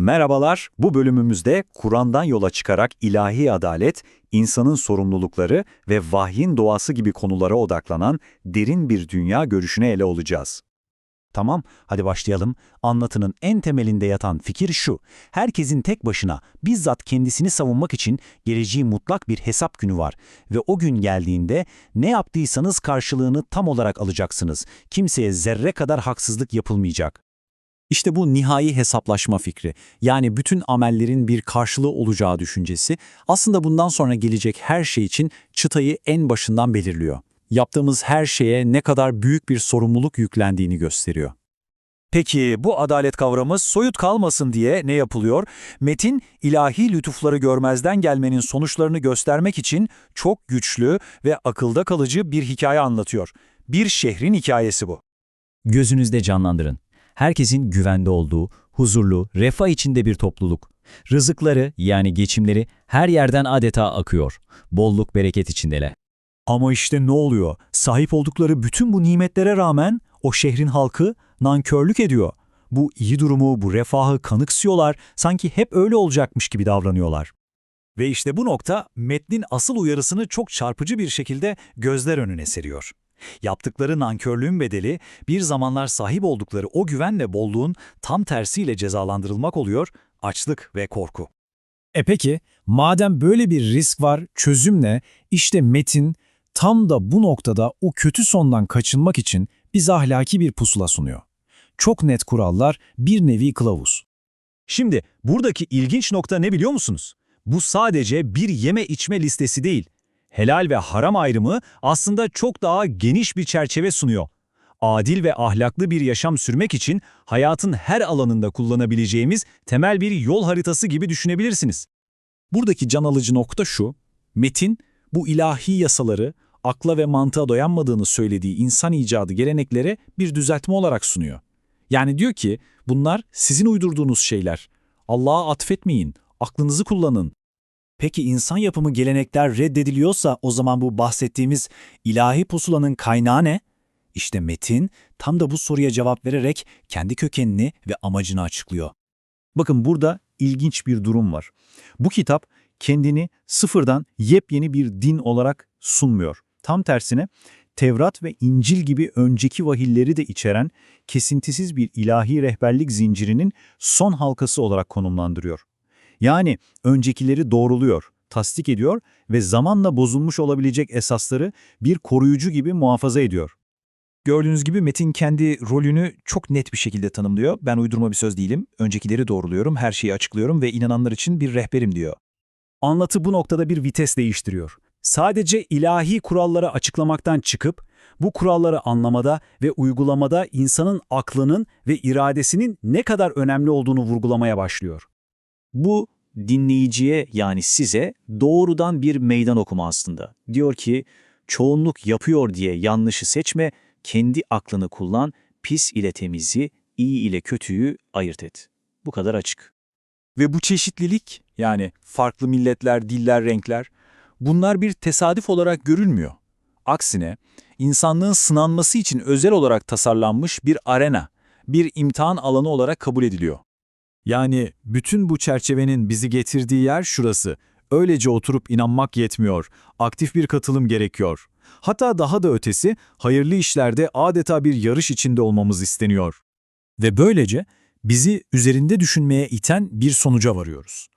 Merhabalar, bu bölümümüzde Kur'an'dan yola çıkarak ilahi adalet, insanın sorumlulukları ve vahyin doğası gibi konulara odaklanan derin bir dünya görüşünü ele alacağız. Tamam, hadi başlayalım. Anlatının en temelinde yatan fikir şu. Herkesin tek başına, bizzat kendisini savunmak için geleceği mutlak bir hesap günü var. Ve o gün geldiğinde ne yaptıysanız karşılığını tam olarak alacaksınız. Kimseye zerre kadar haksızlık yapılmayacak. İşte bu nihai hesaplaşma fikri, yani bütün amellerin bir karşılığı olacağı düşüncesi, aslında bundan sonra gelecek her şey için çıtayı en başından belirliyor. Yaptığımız her şeye ne kadar büyük bir sorumluluk yüklendiğini gösteriyor. Peki bu adalet kavramı soyut kalmasın diye ne yapılıyor? Metin, ilahi lütufları görmezden gelmenin sonuçlarını göstermek için çok güçlü ve akılda kalıcı bir hikaye anlatıyor. Bir şehrin hikayesi bu. Gözünüzde canlandırın. Herkesin güvende olduğu, huzurlu, refah içinde bir topluluk. Rızıkları yani geçimleri her yerden adeta akıyor. Bolluk bereket içindeler. Ama işte ne oluyor? Sahip oldukları bütün bu nimetlere rağmen o şehrin halkı nankörlük ediyor. Bu iyi durumu, bu refahı kanıksıyorlar, sanki hep öyle olacakmış gibi davranıyorlar. Ve işte bu nokta metnin asıl uyarısını çok çarpıcı bir şekilde gözler önüne seriyor. Yaptıkları nankörlüğün bedeli bir zamanlar sahip oldukları o güvenle bolluğun tam tersiyle cezalandırılmak oluyor, açlık ve korku. E peki, madem böyle bir risk var, çözüm ne? İşte Metin tam da bu noktada o kötü sondan kaçınmak için bize ahlaki bir pusula sunuyor. Çok net kurallar, bir nevi kılavuz. Şimdi buradaki ilginç nokta ne biliyor musunuz? Bu sadece bir yeme içme listesi değil. Helal ve haram ayrımı aslında çok daha geniş bir çerçeve sunuyor. Adil ve ahlaklı bir yaşam sürmek için hayatın her alanında kullanabileceğimiz temel bir yol haritası gibi düşünebilirsiniz. Buradaki can alıcı nokta şu, Metin bu ilahi yasaları akla ve mantığa dayanmadığını söylediği insan icadı geleneklere bir düzeltme olarak sunuyor. Yani diyor ki bunlar sizin uydurduğunuz şeyler. Allah'a atfetmeyin, aklınızı kullanın. Peki insan yapımı gelenekler reddediliyorsa o zaman bu bahsettiğimiz ilahi pusulanın kaynağı ne? İşte Metin tam da bu soruya cevap vererek kendi kökenini ve amacını açıklıyor. Bakın burada ilginç bir durum var. Bu kitap kendini sıfırdan yepyeni bir din olarak sunmuyor. Tam tersine Tevrat ve İncil gibi önceki vahilleri de içeren kesintisiz bir ilahi rehberlik zincirinin son halkası olarak konumlandırıyor. Yani öncekileri doğruluyor, tasdik ediyor ve zamanla bozulmuş olabilecek esasları bir koruyucu gibi muhafaza ediyor. Gördüğünüz gibi Metin kendi rolünü çok net bir şekilde tanımlıyor. Ben uydurma bir söz değilim. Öncekileri doğruluyorum, her şeyi açıklıyorum ve inananlar için bir rehberim diyor. Anlatı bu noktada bir vites değiştiriyor. Sadece ilahi kuralları açıklamaktan çıkıp, bu kuralları anlamada ve uygulamada insanın aklının ve iradesinin ne kadar önemli olduğunu vurgulamaya başlıyor. Bu dinleyiciye yani size doğrudan bir meydan okuma aslında. Diyor ki çoğunluk yapıyor diye yanlışı seçme, kendi aklını kullan, pis ile temizi, iyi ile kötüyü ayırt et. Bu kadar açık. Ve bu çeşitlilik yani farklı milletler, diller, renkler bunlar bir tesadüf olarak görülmüyor. Aksine insanlığın sınanması için özel olarak tasarlanmış bir arena, bir imtihan alanı olarak kabul ediliyor. Yani bütün bu çerçevenin bizi getirdiği yer şurası. Öylece oturup inanmak yetmiyor. Aktif bir katılım gerekiyor. Hatta daha da ötesi, hayırlı işlerde adeta bir yarış içinde olmamız isteniyor. Ve böylece bizi üzerinde düşünmeye iten bir sonuca varıyoruz.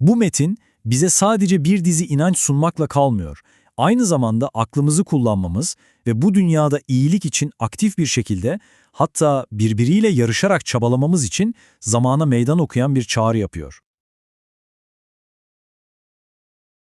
Bu metin bize sadece bir dizi inanç sunmakla kalmıyor. Aynı zamanda aklımızı kullanmamız ve bu dünyada iyilik için aktif bir şekilde hatta birbiriyle yarışarak çabalamamız için zamana meydan okuyan bir çağrı yapıyor.